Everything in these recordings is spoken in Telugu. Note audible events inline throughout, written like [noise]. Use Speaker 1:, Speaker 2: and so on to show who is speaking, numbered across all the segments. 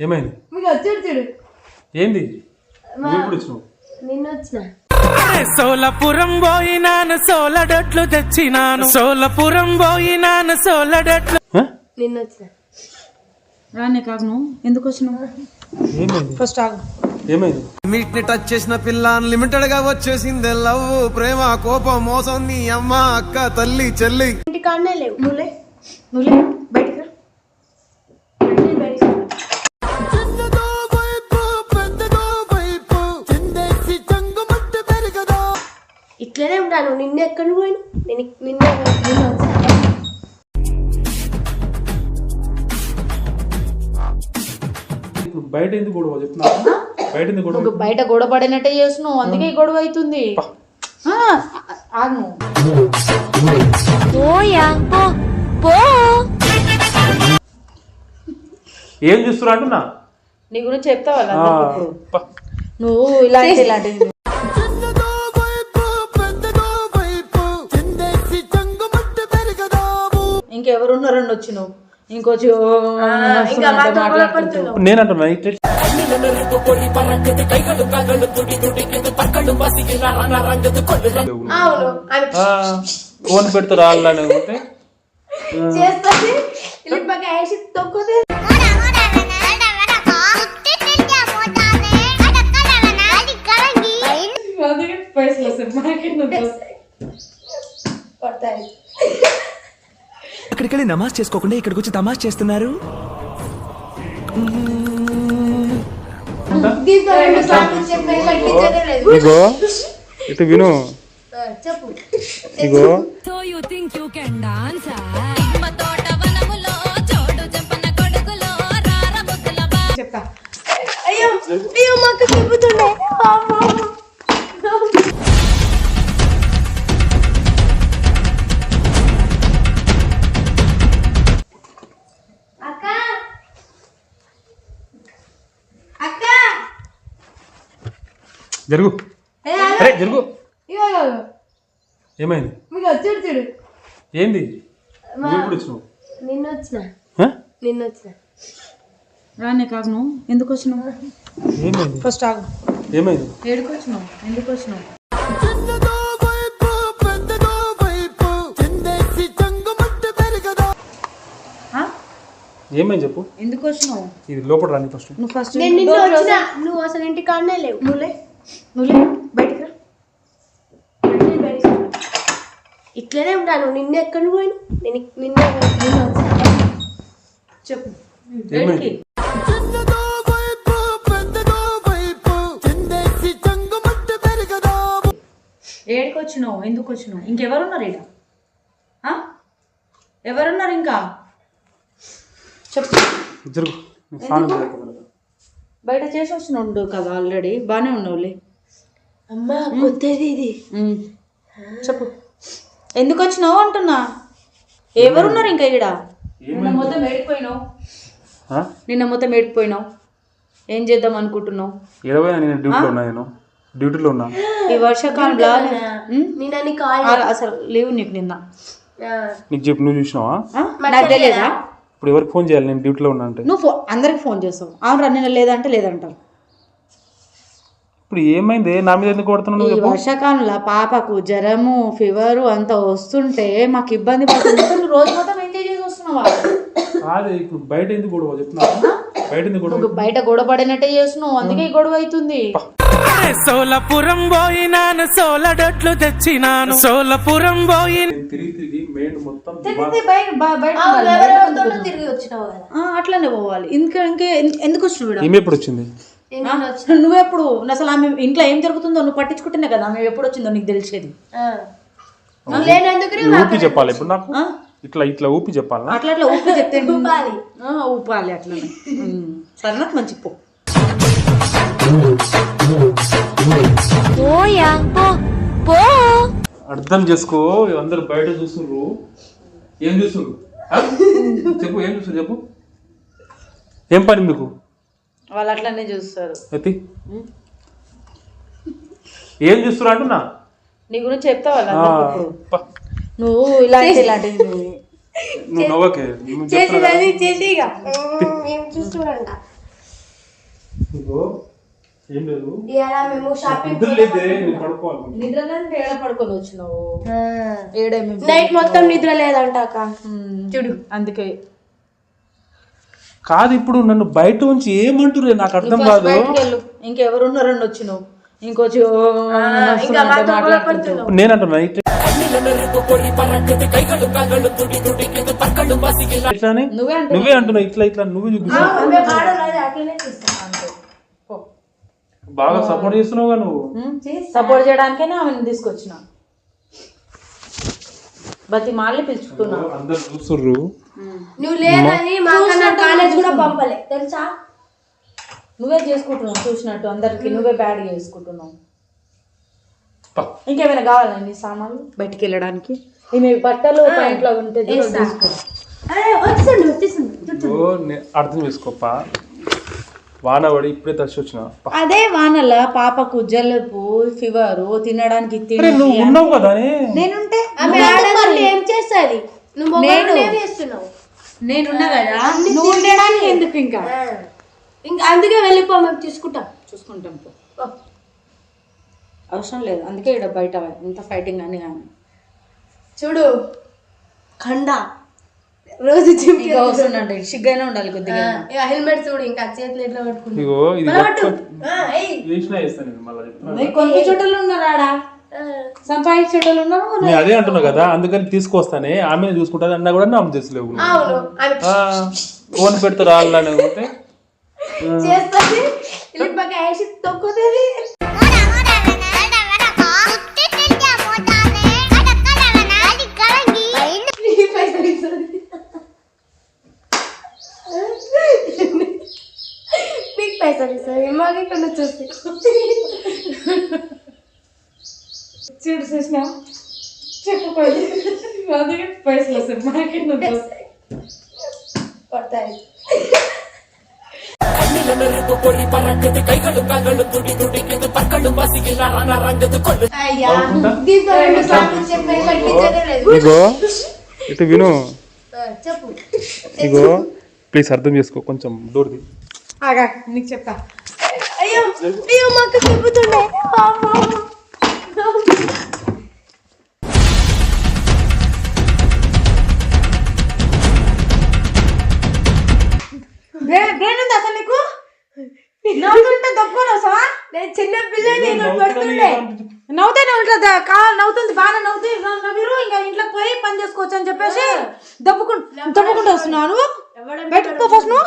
Speaker 1: ఏమైంది?
Speaker 2: మీకు వచ్చాడు చూడు.
Speaker 1: ఏంది? నువ్వు ఎప్పుడు వచ్చినావు?
Speaker 2: నిన్న వచ్చిన
Speaker 3: సోలపురం పోయినాను సోలడట్లు తెచ్చినాను. సోలపురం పోయినాను సోలడట్లు?
Speaker 2: నిన్న వచ్చిన
Speaker 4: రానే కాకు నువ్వు. ఎందుకు వచ్చినావు? ఫస్ట్ ఆగు.
Speaker 1: ఏమైంది?
Speaker 5: లిమిట్ని టచ్ చేసిన పిల్ల లిమిటెడ్గా వచ్చేసింది లవ్ ప్రేమ కోపం మోసం నీ అమ్మ అక్క తల్లి చెల్లి.
Speaker 2: ఇంటి కాడనే లేవు నువ్వులే నువ్వులే ఇట్లనే ఉంటాను నిన్న ఎక్కడ పోయినా నేను నిన్న
Speaker 1: బయట ఎందుకు గొడవ చెప్తున్నా బయట ఎందుకు గొడవ
Speaker 4: నువ్వు బయట గొడవ పడినట్టే చేస్తున్నావు. అందుకే గొడవ అవుతుంది. ఆగు.
Speaker 1: ఏం చూస్తున్నా అంటున్నా?
Speaker 4: నీ గురించి చెప్తావా. నువ్వు ఇలాంటి ఇలాంటివి ఇంకెవరున్నారండి వచ్చి నువ్వు. ఇంకొచ్చి
Speaker 1: నేను అంటున్నా ఫోన్ పెడతారు వాళ్ళని పోతే
Speaker 2: చేస్తుంది ఇల్లిపాక వేసి తొక్కుతుంది
Speaker 4: అందుకే పైసలు వస్తాయి మనకి
Speaker 2: కొడతాయి
Speaker 6: అక్కడికి వెళ్ళి నమాజ్ చేసుకోకుండా ఇక్కడికి వచ్చి తమాష్ చేస్తున్నారు?
Speaker 2: చెప్పే
Speaker 1: ఇగో ఇటు విను.
Speaker 7: you think you can dance?
Speaker 1: జరుగు.
Speaker 2: ఏ,
Speaker 1: అరే జరుగు. ఏమైంది?
Speaker 2: మీకు వచ్చాడు చూడు.
Speaker 1: ఏంది? నువ్వు ఎప్పుడు వచ్చినావు?
Speaker 2: నిన్న వచ్చిన? నిన్న వచ్చిన.
Speaker 4: రానే కాకు నువ్వు. ఎందుకు వచ్చినావు?
Speaker 1: ఏమైంది?
Speaker 4: ఫస్ట్ ఆగు.
Speaker 1: ఏమైంది?
Speaker 4: ఏడుకు వచ్చినావు? ఎందుకు వచ్చినావు?
Speaker 1: ఏమైంది చెప్పు?
Speaker 4: ఎందుకు వచ్చినావు?
Speaker 1: ఇది లోపల రాని ఫస్ట్.
Speaker 4: నువ్వు ఫస్ట్
Speaker 2: నేను నిన్న వచ్చిన. నువ్వు అసలు ఇంటి కాడనే లేవు
Speaker 4: నువ్వులే నువ్వులే బయటికి రా.
Speaker 2: ఇట్లనే ఉంటాను నిన్న ఎక్కడ పోయినా నేను ఇక్- నిన్న
Speaker 4: చెప్పు. బయటికి ఏడికి వచ్చినావు ఎందుకు వచ్చినావు ఇంకెవరున్నారు ఇక్కడ ఆ? ఎవరున్నారు ఇంకా? చెప్పు
Speaker 1: జరుగు నేను స్నానం చేయకపోయినా.
Speaker 4: బయట చేసి వచ్చినాడు కదా ఆల్రెడీ బాగానే ఉన్నావులే
Speaker 2: అమ్మ కొత్తది ఇది.
Speaker 4: చెప్పు. ఎందుకు వచ్చినావు అంటున్నా? ఎవరున్నారు ఇంకా ఇక్కడ నిన్న మొత్తం ఏడిపోయినావు? నిన్న మొత్తం ఏడిపోయినావు. ఏం చేద్దాం అనుకుంటున్నావు?
Speaker 1: ఇరవై నేను డ్యూటీలో ఉన్నా నేను. డ్యూటీలో ఉన్నా.
Speaker 4: ఈ వర్షాకాలంలో అసలు లేవు నీకు నిన్న.
Speaker 2: ఆ,
Speaker 1: నీకు చెప్పు నువ్వు చూసినావా?
Speaker 4: నాకు తెలియదా
Speaker 1: ఇప్పుడు ఎవరికి ఫోన్ చేయాలి? నేను డ్యూటీలో ఉన్నా అంటే.
Speaker 4: నువ్వు ఫో అందరికి ఫోన్ చేస్తావు. అవును నిన్న లేదంటే లేదంటారు.
Speaker 1: ఇప్పుడు ఏమైంది? నా మీద ఎందుకు కొడుతున్నావు
Speaker 4: ఈ
Speaker 1: నువ్వు చెప్పు.
Speaker 4: వర్షాకాలంలో పాపకు జ్వరము ఫీవరు అంత వస్తుంటే మాకు ఇబ్బంది పడుతుంది. నువ్వు రోజు మొత్తం ఎంజాయ్ చేసి వస్తున్నావా?
Speaker 1: కాదు ఇప్పుడు బయట ఎందుకు గొడవ చెప్తున్నా బయట ఎందుకు గొడవ
Speaker 4: నువ్వు బయట గొడవ పడినట్టే చేస్తున్నావు. అందుకే ఈ గొడవ అవుతుంది.
Speaker 3: సోలపురం పోయినాను సోలడట్లు తెచ్చినాను. సోలపురం పోయి
Speaker 1: నేను తిరిగి తిరిగి మెయిన్ మొత్తం
Speaker 4: తిరిగితే బయట బ- బయట
Speaker 2: అవును,
Speaker 4: ఉండాలి.
Speaker 2: ఎవరెవరితోనో తిరిగి వచ్చినావు కదా.
Speaker 4: ఆ, అట్లనే పోవాలి. ఇంకా ఇంకా ఎందుకు వచ్చినావు ఈడ?
Speaker 1: ఈమె ఎప్పుడు వచ్చింది?
Speaker 4: నువ్వెప్పుడు అసలు ఆమె ఇంట్లో ఏం జరుగుతుందో నువ్వు పట్టించుకుంటేనే కదా ఆమె ఎప్పుడు వచ్చిందో నీకు తెలిసేది.
Speaker 1: ఊపి చెప్పాలి ఇప్పుడు నాకు? ఇట్లా ఇట్లా ఊపి చెప్పాలా?
Speaker 4: అట్లా అట్లా ఊపి చెప్తే
Speaker 2: ఊపాలి.
Speaker 4: ఆ, ఊపాలి అట్లనే. [laughs] సరే నాకు మంచి పో. [laughs]
Speaker 1: అర్థం చేసుకో అందరు బయట చూస్తుర్రు ఏం చూస్తుర్రు ఆ? చెప్పు ఏం చూస్తున్నారు చెప్పు. ఏం పని మీకు?
Speaker 4: వాళ్ళు అట్లనే చూస్తారు.
Speaker 1: ఏం చూస్తున్నారు అంటున్నా?
Speaker 4: నీ గురించి ఇప్పుడు
Speaker 1: పా.
Speaker 4: నువ్వు ఇలాంటి ఇలాంటివి
Speaker 1: నువ్వు నవ్వకే నువ్వు చెప్తున్నా కదా.
Speaker 2: చేసి చేసి ఇక. చూడండి మేము షాపింగ్
Speaker 1: నిద్ర
Speaker 4: ఏడ పడుకొని వచ్చినావు.
Speaker 2: నైట్ మొత్తం నిద్ర లేదంట అక్క.
Speaker 4: చూడు అందుకే.
Speaker 1: కాదు ఇప్పుడు నన్ను బయట ఉంచి ఏమంటురే నాకు అర్థం కాదు.
Speaker 4: బయటికి వెళ్ళు. ఇంకెవరు ఉన్నారని వచ్చినావు. ఇంకొచ్చి ఓ
Speaker 2: ఇంకా
Speaker 4: నడుస్తున్నట్టు
Speaker 2: మాతో కూడా
Speaker 4: మాట్లాడుకుంటూ.
Speaker 2: కొంచెం
Speaker 1: నేను అంటున్నా ఇట్లా ఇట్లానే?
Speaker 4: నువ్వే అంటున్నావు.
Speaker 1: నువ్వే అంటున్నావు ఇట్లా ఇట్లా నువ్వే చూపిస్తా
Speaker 2: మేము ఆడోళ్ళు అది అట్లనే తీస్తాం
Speaker 4: పో.
Speaker 1: బాగా సపోర్ట్ చేస్తున్నావుగా నువ్వు.
Speaker 4: సపోర్ట్ చేయడానికైనా ఆమెను తీసుకొచ్చిన. బతి మాల్ని పిలుచుకున్నా.
Speaker 1: అందరు చూస్తుర్రు.
Speaker 2: నువ్వు లేదని మాకన్నా కాలేజ్ కూడా పంపలే తెలుసా?
Speaker 4: నువ్వే చేసుకుంటున్నావు చూసినట్టు అందరికి నువ్వే బ్యాడ్ చేసుకుంటున్నావు.
Speaker 1: పా.
Speaker 4: ఇంకేమైనా కావాలా నీ సామాన్లు? బయటికి వెళ్ళడానికి. ఈమె బట్టలు పాయింట్లో ఉంటే
Speaker 1: అర్థం చేసుకోపా వాన పడి ఇప్పుడే తడిచి వచ్చిన.
Speaker 4: అదే వానల పాపకు జలుబు ఫీవర్ తినడానికి తిండి
Speaker 1: నువ్వు ఉన్నావు కదా.
Speaker 4: నేనుంటే
Speaker 2: ఆమె ఆడవాళ్ళు ఏం చేస్తుంది నువ్వు ఏం చేస్తున్నావు?
Speaker 4: నేనున్నా కదా నువ్వు ఉండడానికి ఎందుకు ఇంకా.
Speaker 2: ఇంకా అందుకే వెళ్ళిపో మేము తీసుకుంటాం
Speaker 4: చూసుకుంటాం పో. అవసరం లేదు అందుకే ఇక్కడ బయట ఇంత ఫైటింగ్ అని కానీ
Speaker 2: చూడు కండ. రోజు జిమ్
Speaker 4: ఇంకా అవసరం ఉండండి సిగ్గైనా ఉండాలి కొద్దిగా.
Speaker 2: హెల్మెట్ చూడు ఇంకా చేతులు ఎట్లా పట్టుకుంటా
Speaker 1: ఇగో ఇది వేస్తాను నేను మళ్ళీ చెప్తున్నా
Speaker 4: కొన్ని చుట్టలు ఉన్నారు. సంపాదించేటోళ్ళు ఉన్నారు
Speaker 1: నేను అదే అంటున్నా కదా అందుకని తీసుకొస్తానే ఆమె చూసుకుంటుంది అన్నా కూడా నామ చేసలేవు
Speaker 2: అవును ఆమె
Speaker 1: ఫోన్ పెడతారు వాళ్ళని పోతే
Speaker 2: చేస్తుంది తొక్కుతుంది. నీకు పైసలు ఇస్తుంది మాకు ఇక్కడ వస్తాయి
Speaker 4: చూడు చూసినా చెప్పకపోయి అదే పైసలు వస్తాయి నుంచి
Speaker 2: పడతాయి అయ్యా దీంతో రెండు సార్లు చెప్పే పట్టించదే లేదు
Speaker 1: ఇగో ఇటు విను
Speaker 2: చెప్పు
Speaker 1: ఇగో ప్లీజ్ అర్థం చేసుకో కొంచెం డోర్ది
Speaker 4: ఆగా నీకు చెప్తా.
Speaker 2: అయ్యో అయ్యో మాకు చెబుతుండే
Speaker 4: అసలు నీకు? నవ్వుతుంటే దప్పుకొని వస్తావా
Speaker 2: నేను చిన్న పిల్ల నేను పడుతుండే
Speaker 4: నవ్వుతూనే ఉంటుంది కావాలి నవ్వుతుంది బాగానే నవ్వుతుంది నవ్వు- నవ్విరు ఇంకా ఇంట్లోకి పోయి పని చేసుకోవచ్చు అని చెప్పేసి దప్పుకుంటూ దప్పుకుంటూ వస్తున్నావు నువ్వు?
Speaker 2: ఎవడం
Speaker 4: బయటకు పో ఫస్ట్ నువ్వు.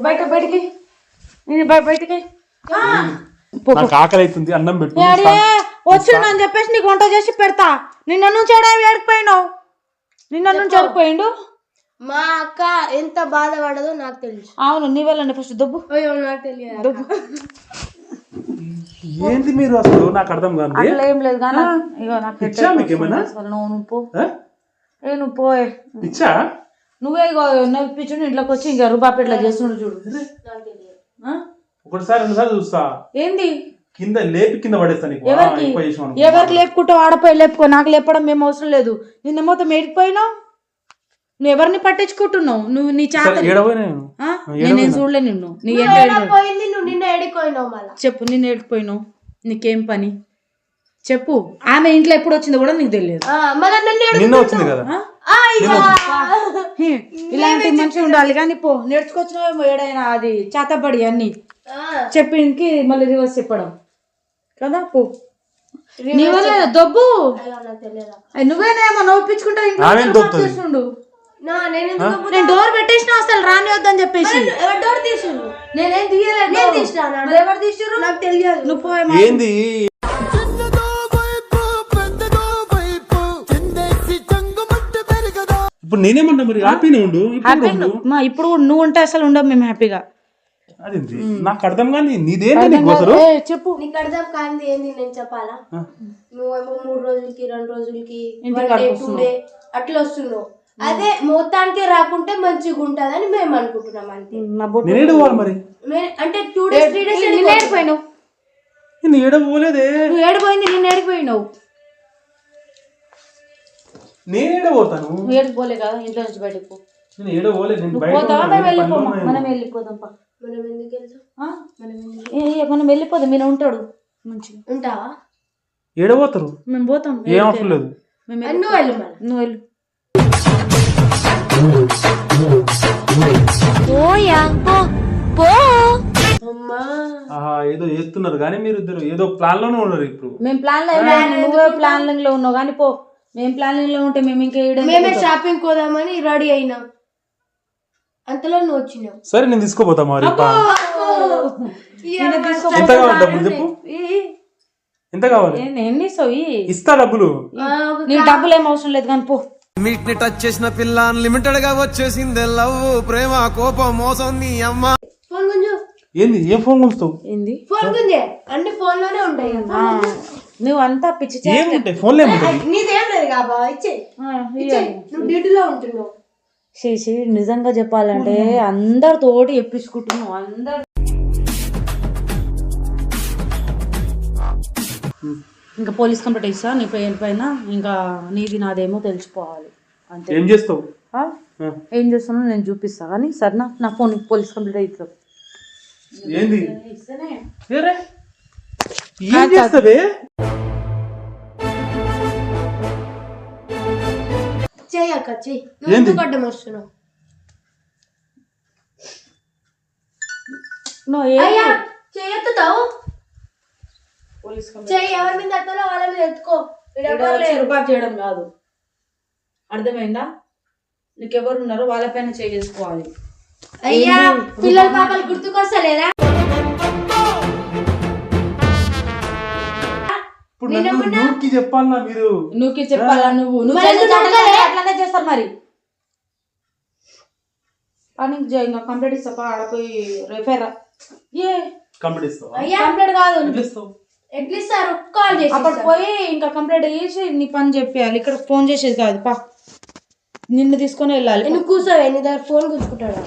Speaker 4: బయట బయటికి? బయటికి?
Speaker 1: ఆకలి అవుతుంది అన్నం పెట్టు
Speaker 4: డాడీ వచ్చిండు అని చెప్పేసి నీకు వంట చేసి పెడతా. నిన్న నుంచి ఏడా ఏడిపోయినావు? నిన్న నుంచి ఏడిపోయిండు?
Speaker 2: మా అక్క ఎంత బాధపడదో నాకు తెలుసు.
Speaker 4: అవును నీ వెళ్ళండి ఫస్ట్ దుబ్బు.
Speaker 2: అయ్యో నాకు తెలియదు
Speaker 4: దుబ్బు. [laughs]
Speaker 1: ఏంది మీరు అసలు? నాకు అర్థం కాదు.
Speaker 4: అట్లా ఏం లేదు కానీ ఇగో నాకు
Speaker 1: ఇచ్చా మీకేమైనా?
Speaker 4: అసలు. నువ్వు నువ్వు పో? ఏ నువ్వు పోయే.
Speaker 1: ఇచ్చా?
Speaker 4: నువ్వే ఇగో నవ్విపించుడు ఇంట్లోకి వచ్చి ఇంకా రూపాపేట్లా చేస్తుండు చూడు?
Speaker 1: ఒకటిసారి రెండుసార్లు చూస్తా.
Speaker 4: ఏంది?
Speaker 1: కింద లేపి కింద పడేస్తా నీకు. ఆ,
Speaker 4: ఎవరికి? లేపుకుంటావు? ఆడపోయి లేపుకో. నాకు లేపడం మేము అవసరం లేదు. నిన్న మొత్తం ఏడిపోయినావు నువ్వు ఎవరిని పట్టించుకుంటున్నావు? నువ్వు నీ చేత
Speaker 1: నేను.
Speaker 4: చూడలే నిన్ను. నీ చెప్పు నిన్ను ఏడిపోయినావు నీకేం పని? చెప్పు. ఆమె ఇంట్లో ఎప్పుడు వచ్చిందో కూడా నీకు తెలియదు.
Speaker 2: నన్ను
Speaker 1: వచ్చింది కదా?
Speaker 4: ఇలాంటి మంచిగా ఉండాలి కానీ పో. నేర్చుకొచ్చినావేమో ఏడైనా అది చేతబడి అన్ని.
Speaker 2: ఆ,
Speaker 4: చెప్పింకి మళ్ళీ రివర్స్ చెప్పడం. కదా? పో. నీ వల్ల దొబ్బు. నువ్వేనేమో నవ్వుపించుకుంటా ఇంట్లో
Speaker 1: ఆమెం
Speaker 4: అందరూ
Speaker 1: దొబ్బుతుంది.
Speaker 4: చేస్తుండు.
Speaker 2: నా నేను
Speaker 4: డోర్ పెట్టేసిన అసలు రాని వద్దని చెప్పేసి.
Speaker 2: డోర్ తీసిండు
Speaker 4: నేనేం తీయలేదు.
Speaker 2: నేను తీసినా
Speaker 4: మరి ఎవరు తీసిర్రు?
Speaker 2: నాకు తెలియదు.
Speaker 4: నువ్వు
Speaker 1: ఏంది? ఇప్పుడు నేనేమన్నా మరి హ్యాపీనే ఉండు?
Speaker 4: మా ఇప్పుడు కూడా నువ్వు ఉంటే అసలు ఉండవు మేము హ్యాపీగా.
Speaker 1: అదేంది నాకు అర్థం కానీ నీదేంటి నీకు అసలు?
Speaker 4: చెప్పు.
Speaker 2: నీకు అర్థం కాంది ఏంది నేను చెప్పాలా? నువ్వేమో మూడు రోజులకి రెండు రోజులకి day అట్లా వస్తున్నావు. అదే మొత్తానికి రాకుంటే మంచిగా ఉంటదని మేము అనుకుంటున్నాం అంతే.
Speaker 4: నా బొట్టు
Speaker 1: నేనేడు పోవాలి మరి?
Speaker 2: మే- అంటే టూ డేస్ త్రీ డేస్
Speaker 4: నిన్న ఏడిపోయినావు.
Speaker 1: నేను ఏడ పోలేదే?
Speaker 4: నువ్వు ఏడిపోయింది నేను ఏడిపోయినావు.
Speaker 1: నేను ఏడ పోతాను?
Speaker 4: నువ్వు ఏడిపోలే కదా ఇంట్లో నుంచి బయటకు పో.
Speaker 1: నేను ఏడ పోలేదు నేను బయట
Speaker 4: పోతావా? వెళ్ళిపోమా మనం. వెళ్ళిపోదాం పా.
Speaker 2: మనం ఎందుకు వెళ్తాం?
Speaker 4: వెళ్ళిపోదాం మీరు ఉంటాడు మంచిగా.
Speaker 2: ఉంటావా?
Speaker 1: ఏడ పోతారు?
Speaker 4: మేము పోతాం
Speaker 1: ఏం అవసరం లేదు.
Speaker 2: నువ్వు వెళ్ళు.
Speaker 4: నువ్వు
Speaker 1: ఏదో చేస్తున్నారు కానీ మీరు ఇద్దరు ఏదో ప్లాన్లోనే ఉన్నారు ఇప్పుడు.
Speaker 4: మేము ప్లాన్లో ప్లానింగ్లో ఉన్నావు కానీ పో. మేము ప్లానింగ్లో ఉంటే మేము ఇంకా ఈడ
Speaker 2: మేమే షాపింగ్ పోదామని రెడీ అయినాం. అంతలో నువ్వు వచ్చినావు.
Speaker 1: సరే నేను తీసుకోపోతా మరి పా. ఎంత కావాలి డబ్బులు చెప్పు. ఎంత కావాలి?
Speaker 4: ఎన్ని ఇస్తావు?
Speaker 1: ఇస్తా డబ్బులు.
Speaker 4: నీకు డబ్బులు ఏం అవసరం లేదు కానీ పో.
Speaker 5: మీట్ని టచ్ చేసిన పిల్ల అన్లిమిటెడ్గా వచ్చేసిందే లవ్ ప్రేమ కోపం మోసం నీ అమ్మ.
Speaker 2: ఫోన్ గుంజు.
Speaker 1: ఏంది? ఏం ఫోన్ కొలుస్తావు
Speaker 4: ఏంది?
Speaker 2: ఫోన్ గుంజే. అన్ని ఫోన్లోనే ఉంటాయి
Speaker 4: నువ్వు అంతా పిచ్చి
Speaker 1: ఏముంటాయి? ఫోన్లో
Speaker 2: నీదేం లేదు కాబా ఇచ్చే. ఇచ్చే. నువ్వు డ్యూటీలో ఉంటున్నావు.
Speaker 4: నిజంగా చెప్పాలంటే అందరితోటి ఎప్పించుకుంటున్నావు అందరు ఇంకా పోలీస్ కంప్లైంట్ ఇస్తా నీ పేరు పైన ఇంకా నీది నాదేమో తెలిసిపోవాలి. అంతే.
Speaker 1: ఏం చేస్తావు.
Speaker 4: ఏం చేస్తానో నేను చూపిస్తా కానీ సరేనా? నా ఫోన్ పోలీస్ కంప్లైంట్ ఇస్తావు
Speaker 1: ఏంది? ఏం చేస్తావే
Speaker 2: చెయ్యి అక్క చెయ్యి. నువ్వు
Speaker 1: ఏంది?
Speaker 2: ఎందుకు అడ్డం వస్తున్నావు?
Speaker 4: నువ్వు
Speaker 2: అయ్యా చెయ్యెత్తుతావు చెయ్యి ఎవరి మీద ఎత్తాలో వాళ్ళ మీద ఎత్తుకో. ఈడ ఎవరు లేరు.
Speaker 4: రూపాయి చేయడం కాదు. అర్థమైందా? నీకెవరు ఉన్నారో వాళ్ళపైన చేసుకోవాలి
Speaker 2: అయ్యా పిల్లల పాపలు గుర్తుకొస్తలేదా?
Speaker 1: నూకి చెప్పాలన్నా మీరు.
Speaker 4: నువ్వు చెప్పాలా నువ్వు? నువ్వు? అట్లానే చేస్తారు మరి. పని ఇంకా కంప్లీట్ ఇస్తా ఆడపోయి రిఫైర్ ఏ?
Speaker 1: కంప్లీట్ ఇస్తావా?
Speaker 4: కంప్లీట్ కాదు.
Speaker 1: ఎట్లా ఇస్తావు?
Speaker 2: ఎట్లా ఇస్తారు కాల్ చేసి
Speaker 4: అక్కడ
Speaker 2: ఇస్తారు.
Speaker 4: పోయి ఇంకా కంప్లీట్ చేసి నీ పని చెప్పేయాలి. ఇక్కడ ఫోన్ చేసేది కాదు పా. నిన్ను తీసుకొని వెళ్ళాలి.
Speaker 2: నువ్వు కూర్చోవే నీ దగ్గర ఫోన్ గుంజుకుంటాడా